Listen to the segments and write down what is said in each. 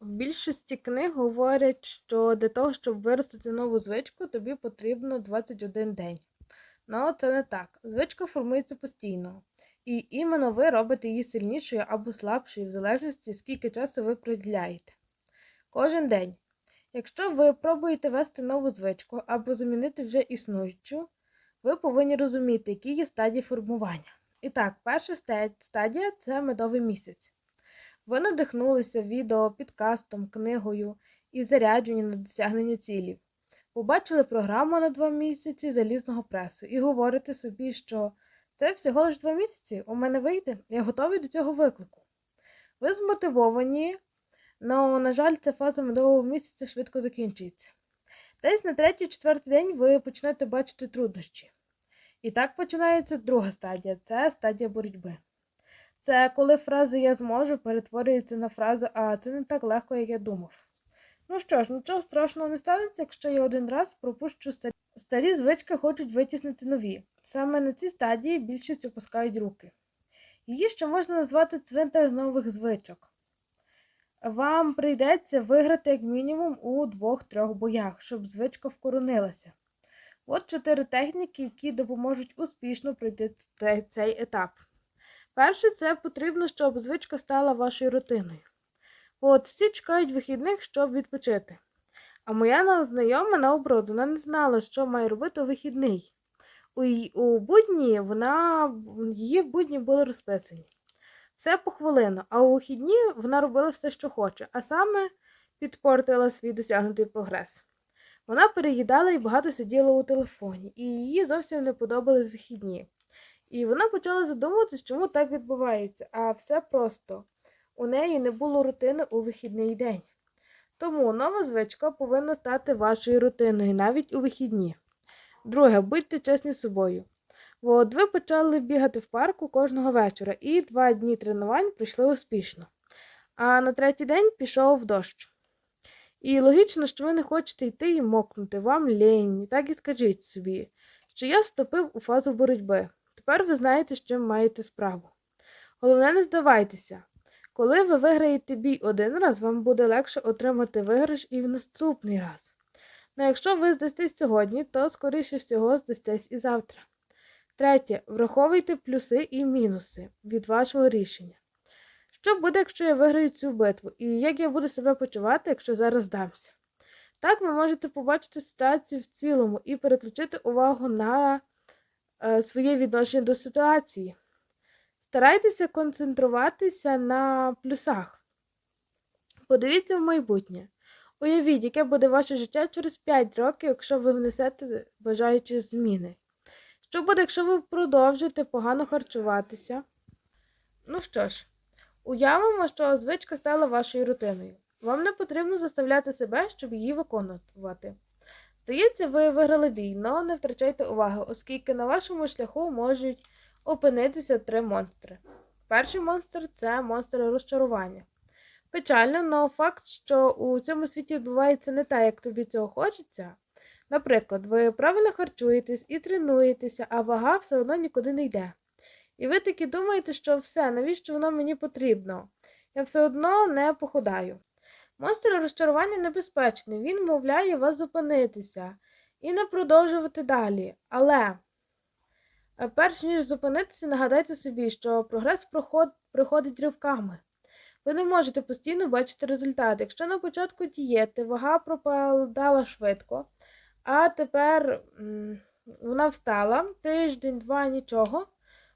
В більшості книг говорять, що для того, щоб виростити нову звичку, тобі потрібно 21 день. Ну, це не так. Звичка формується постійно. І іменно ви робите її сильнішою або слабшою, в залежності, скільки часу ви приділяєте. Кожен день. Якщо ви пробуєте вести нову звичку або замінити вже існуючу, ви повинні розуміти, які є стадії формування. І так, перша стадія це медовий місяць. Ви надихнулися відео, підкастом, книгою і заряджені на досягнення цілів. Побачили програму на два місяці залізного пресу і говорите собі, що це всього лиш два місяці, у мене вийде, я готовий до цього виклику. Ви змотивовані, але, на жаль, ця фаза медового місяця швидко закінчується. Десь на третій-четвертий день ви почнете бачити труднощі. І так починається друга стадія це стадія боротьби. Це коли фраза Я зможу перетворюється на фразу А це не так легко, як я думав. Ну що ж, нічого страшного не станеться, якщо я один раз пропущу старі. Старі звички хочуть витіснити нові. Саме на цій стадії більшість опускають руки. Її ще можна назвати цвинтар нових звичок. Вам прийдеться виграти як мінімум у двох-трьох боях, щоб звичка вкоронилася. От чотири техніки, які допоможуть успішно пройти цей- етап. Перше, це потрібно, щоб звичка стала вашою рутиною. От всі чекають вихідних, щоб відпочити. А моя на- знайома наоборот, вона не знала, що має робити у вихідний. У, у будні вона її будні були розписані. Все похвилину, а у вихідні вона робила все, що хоче, а саме підпортила свій досягнутий прогрес. Вона переїдала і багато сиділа у телефоні, і їй зовсім не подобались вихідні. І вона почала задумуватися, чому так відбувається, а все просто. У неї не було рутини у вихідний день. Тому нова звичка повинна стати вашою рутиною навіть у вихідні. Друге, будьте чесні з собою. От ви почали бігати в парку кожного вечора, і два дні тренувань пройшли успішно. А на третій день пішов дощ. І логічно, що ви не хочете йти і мокнути, вам лінь, так і скажіть собі, що я вступив у фазу боротьби. Тепер ви знаєте, з чим маєте справу. Головне, не здавайтеся. Коли ви виграєте бій один раз, вам буде легше отримати виграш і в наступний раз. Ну якщо ви здастесь сьогодні, то скоріше всього здастесь і завтра. Третє. Враховуйте плюси і мінуси від вашого рішення. Що буде, якщо я виграю цю битву, і як я буду себе почувати, якщо зараз здамся? Так ви можете побачити ситуацію в цілому і переключити увагу на своє відношення до ситуації. Старайтеся концентруватися на плюсах. Подивіться в майбутнє. Уявіть, яке буде ваше життя через 5 років, якщо ви внесете бажаючі зміни. Що буде, якщо ви продовжите погано харчуватися? Ну що ж, уявимо, що звичка стала вашою рутиною. Вам не потрібно заставляти себе, щоб її виконувати. Здається, ви виграли бій, але не втрачайте уваги, оскільки на вашому шляху можуть опинитися три монстри. Перший монстр це монстр розчарування. Печально, але факт, що у цьому світі відбувається не так, як тобі цього хочеться. Наприклад, ви правильно харчуєтесь і тренуєтеся, а вага все одно нікуди не йде. І ви таки думаєте, що все, навіщо воно мені потрібно? Я все одно не походаю. Монстр розчарування небезпечний, він мовляє вас зупинитися і не продовжувати далі. Але е, перш ніж зупинитися, нагадайте собі, що прогрес проход... приходить ривками. Ви не можете постійно бачити результати. Якщо на початку дієти вага пропадала швидко, а тепер м, вона встала тиждень, два, нічого.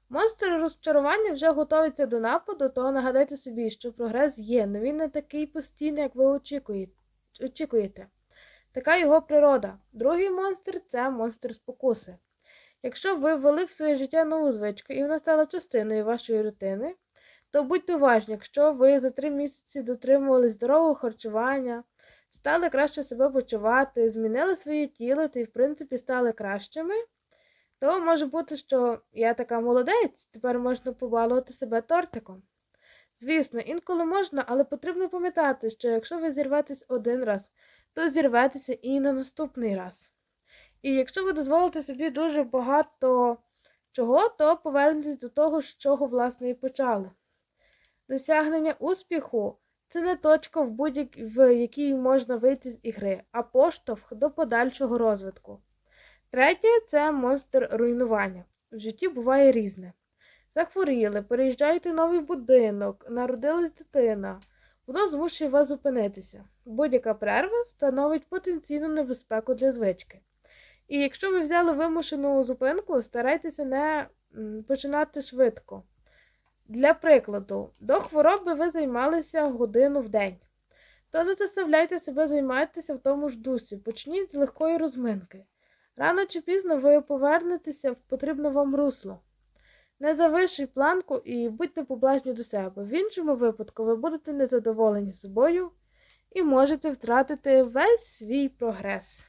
Монстр розчарування вже готується до нападу, то нагадайте собі, що прогрес є, але він не такий постійний, як ви очікуєте. Така його природа. Другий монстр це монстр спокуси. Якщо ви ввели в своє життя нову звичку і вона стала частиною вашої рутини, то будьте уважні, якщо ви за три місяці дотримували здорового харчування, стали краще себе почувати, змінили своє тіло та й, в принципі, стали кращими, то може бути, що я така молодець, тепер можна побалувати себе тортиком. Звісно, інколи можна, але потрібно пам'ятати, що якщо ви зірветесь один раз, то зірветеся і на наступний раз. І якщо ви дозволите собі дуже багато чого, то повернетесь до того, з чого, власне, і почали. Досягнення успіху Це не точка, в будь-якій в якій можна вийти з ігри, а поштовх до подальшого розвитку. Третє це монстр руйнування. В житті буває різне. Захворіли, переїжджаєте в новий будинок, народилась дитина. Воно змушує вас зупинитися. Будь-яка перерва становить потенційну небезпеку для звички. І якщо ви взяли вимушену зупинку, старайтеся не починати швидко. Для прикладу, до хвороби ви займалися годину в день. То не заставляйте себе займатися в тому ж дусі, почніть з легкої розминки. Рано чи пізно ви повернетеся в потрібне вам русло. Не завишуй планку і будьте поблажні до себе. В іншому випадку ви будете незадоволені собою і можете втратити весь свій прогрес.